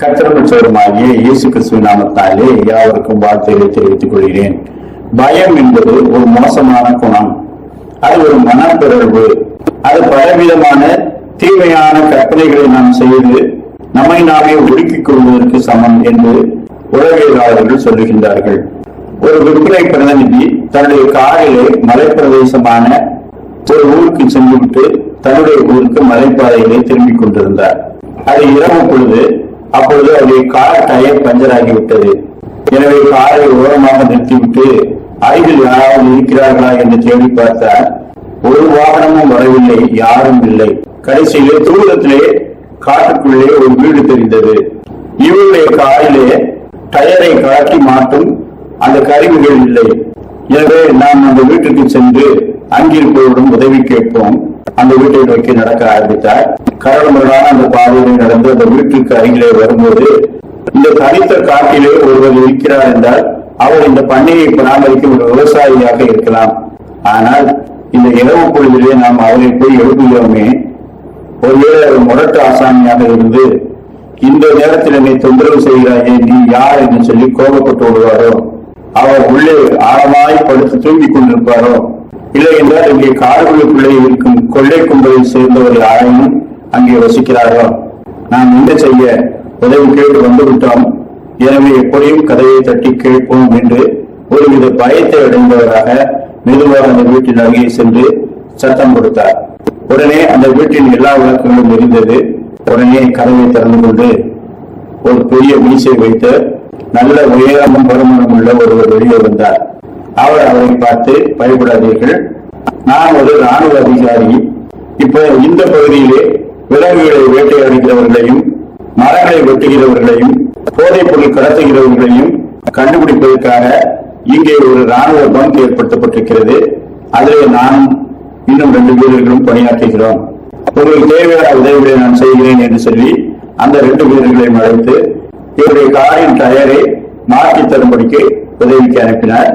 கத்திரமற்றவருமாகிய இயேசு கிறிஸ்துவ நாமத்தாலே யாவருக்கும் வார்த்தைகளை தெரிவித்துக் கொள்கிறேன். பயம் என்பது ஒரு மோசமான குணம். அது ஒரு மனப்பிறழ்வு. அது பலவிதமான தீமையான கற்பனைகளை நாம் செய்து நம்மை நாமே ஒடுக்கிக் கொள்வதற்கு சமம் என்று உளவியலாளர்கள் சொல்லுகின்றார்கள். ஒரு விற்பனை பிரதிநிதி தன்னுடைய காரிலே மலைப்பிரதேசமான ஒரு ஊருக்கு சென்றுவிட்டு தன்னுடைய ஊருக்கு மலைப்பாதையிலே திரும்பிக் கொண்டிருந்தார். அது இரவு பொழுது அப்பொழுது அவருடைய கார் டயர் பஞ்சர் ஆகிவிட்டது எனவே காரை ஓரமாக நிறுத்திவிட்டு அருகில் யாராவது இருக்கிறார்களா? என்று தேடி பார்த்தார். ஒரு வாகனமும் வரவில்லை யாரும் இல்லை. கடைசியிலே தூரத்திலே காட்டுக்குள்ளே ஒரு வீடு தெரிந்தது. இவருடைய காரிலே டயரை கலக்கி மாட்டும் அந்த கருவிகள் இல்லை. எனவே நாம் அந்த வீட்டுக்கு சென்று அங்கிருப்பவரிடம் உதவி கேட்போம். அந்த வீட்டை நோக்கி நடக்க ஆரம்பித்தார். கரடுமுரடான அந்த பாதையில் நடந்து அந்த வீட்டுக்கு அருகிலே வரும்போது இந்த தனித்த காட்டிலே ஒருவர் இருக்கிறார் என்றால் அவர் இந்த பண்ணையை பராமரிக்கும் ஒரு விவசாயியாக இருக்கலாம். ஆனால் இந்த இரவு பொழுதிலே நாம் அவரை போய் எழுப்புகிறோமே ஒருவேளை அவர் முரட்டு ஆசாமியாக இருந்து இந்த நேரத்தில் என்னை தொந்தரவு செய்கிறாயே நீ யார் என்று சொல்லி கோபப்பட்டு விடுவாரோ அவர் உள்ளே ஆழமாய் படுத்து தூங்கிக் கொண்டிருப்பாரோ இல்லை என்றால் இங்கே காடுகளுக்குள்ளே இருக்கும் கொள்ளை கும்பலில் சேர்ந்தவர் யாரும் அங்கே வசிக்கிறார்களோ. நாம் என்ன செய்ய? உதவி கேட்டு வந்துவிட்டோம். எனவே எப்படியும் கதையை தட்டி கேட்போம் என்று ஒருவித பயத்தை அடைந்தவராக மெதுவாக அந்த வீட்டின் அருகே சென்று சத்தம் கொடுத்தார். உடனே அந்த வீட்டின் எல்லா விளக்குகளும் எரிந்தது. உடனே கதவை திறந்து கொண்டு ஒரு பெரிய மீசை வைத்து நல்ல உயரமும் வருமானம் உள்ள ஒருவர் வெளியே வந்தார். அவர் அவரை பார்த்து பயப்படாதீர்கள். நான் ஒரு ராணுவ அதிகாரி. இப்ப இந்த பகுதியிலே விலங்குகளை வேட்டையாடுகிறவர்களையும் மரங்களை வெட்டுகிறவர்களையும் போதைப் பொருள் கடத்துகிறவர்களையும் கண்டுபிடிப்பதற்காக இங்கே ஒரு ராணுவ பங்க் ஏற்படுத்தப்பட்டிருக்கிறது. அதிலே நானும் இன்னும் ரெண்டு வீரர்களும் பணியாற்றுகிறோம். உங்களுக்கு தேவையான உதவிகளை நான் செய்கிறேன் என்று சொல்லி அந்த ரெண்டு வீரர்களையும் அழைத்து இவருடைய காரின் டயரை மாற்றி தரும்படிக்கு உதவிக்கு அனுப்பினார்.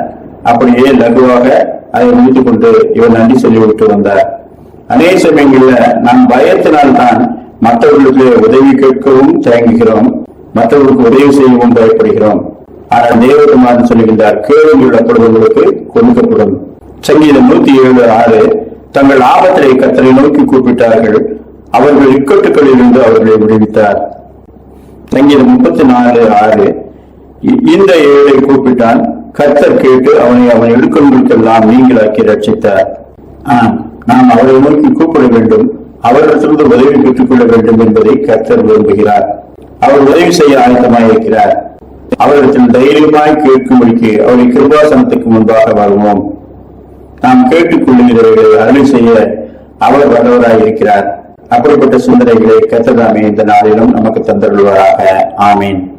அப்படியே லகுவாக அதை முடித்துக் கொண்டு இவர் நன்றி சொல்லிவிட்டு வந்தார். அதே சமயங்கள்ல நாம் பயத்தினால் தான் மற்றவர்களுக்கு உதவி கேட்கவும் தயங்குகிறோம். மற்றவர்களுக்கு உதவி செய்யவும் பயப்படுகிறோம். ஆனால் தேவகுமாரன் சொல்லுகின்றார் கேள்வி அப்பொழுது கொடுக்கப்படும். சங்கீதம் நூத்தி ஏழு ஆறு தங்கள் ஆபத்திலே கத்தரை நோக்கி கூப்பிட்டார்கள். அவர்கள் இக்கட்டுகளிலிருந்து அவர்களை விடுவித்தார். சங்கீதம் முப்பத்தி நாலு ஆறு இந்த ஏழை கூப்பிட்டான் கத்தர் கேட்டு அவனை அவன் இடுக்கண்களுக்கெல்லாம் நீங்களாக்கி ரட்சித்தார் ஆஹ் நாம் அவரை நோக்கி கூப்பிட வேண்டும் அவரிடத்திலிருந்து உதவி பெற்றுக் கொள்ள வேண்டும் என்பதை கர்த்தர் விரும்புகிறார். அவர் உதவி செய்ய ஆயத்தமாய் இருக்கிறார். அவரிடத்தில் தைரியமாய் கேட்கும்படிக்கு அவரை கிருபாசனத்துக்கு முன்பாக வருவோம். நாம் கேட்டுக் கொள்ளுகிறவர்களை அருளை செய்ய அவர் வல்லவராய் இருக்கிறார். அப்படிப்பட்ட சிந்தனைகளை கத்ததாமே இந்த நாளிலும் நமக்கு தந்தருள்வராக. ஆமீன்.